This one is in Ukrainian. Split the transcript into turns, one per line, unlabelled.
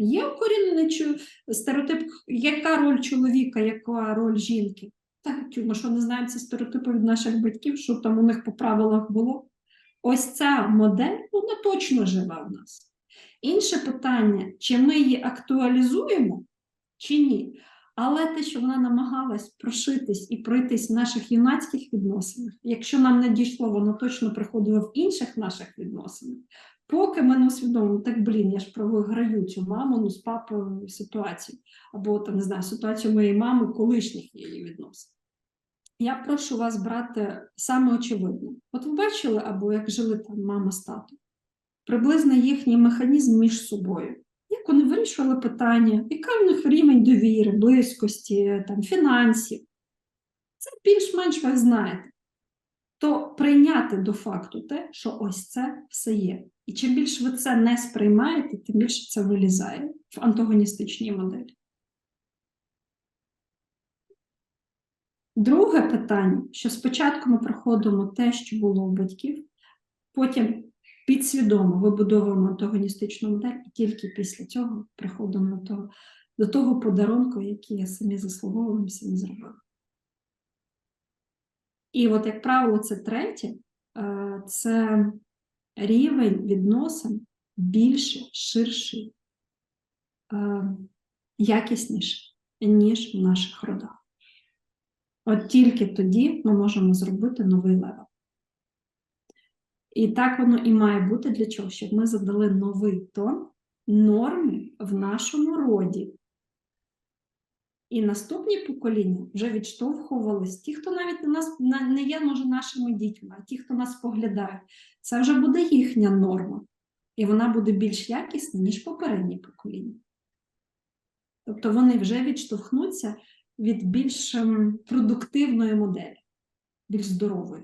Є укорінений чу- стереотип, яка роль чоловіка, яка роль жінки? Так, ми що не знаємо ці стереотипи від наших батьків, що там у них по правилах було? Ось ця модель, вона точно живе в нас. Інше питання, чи ми її актуалізуємо, чи ні. Але те, що вона намагалась прошитись і пройтись в наших юнацьких відносинах, якщо нам не дійшло, воно точно приходило в інших наших відносинах. Поки ми не усвідомимо, так блін, я ж програю цю маму ну, з папою ситуацію, або там не знаю, ситуацію моєї мами, колишніх її відносин. Я прошу вас брати саме очевидне. От ви бачили, або як жили там мама з татом, приблизно їхній механізм між собою. Як вони вирішували питання, яка в них рівень довіри, близькості, там, фінансів. Це більш-менш ви знаєте. То прийняти до факту те, що ось це все є. І чим більше ви це не сприймаєте, тим більше це вилізає в антагоністичній моделі. Друге питання, що спочатку ми проходимо те, що було у батьків, потім підсвідомо вибудовуємо антагоністичну модель, і тільки після цього приходимо до того, до того подарунку, який самі заслуговуємо, самі зробили. І от, як правило, це третє, е, це рівень відносин більше, ширший, е, якісніший, ніж в наших родах. От тільки тоді ми можемо зробити новий левел. І так воно і має бути для чого? Щоб ми задали новий тон норми в нашому роді. І наступні покоління вже відштовхувались. Ті, хто навіть на нас не є, може, нашими дітьми, а ті, хто нас поглядають, це вже буде їхня норма. І вона буде більш якісна, ніж попередні покоління. Тобто вони вже відштовхнуться від більш ем, продуктивної моделі, більш здорової.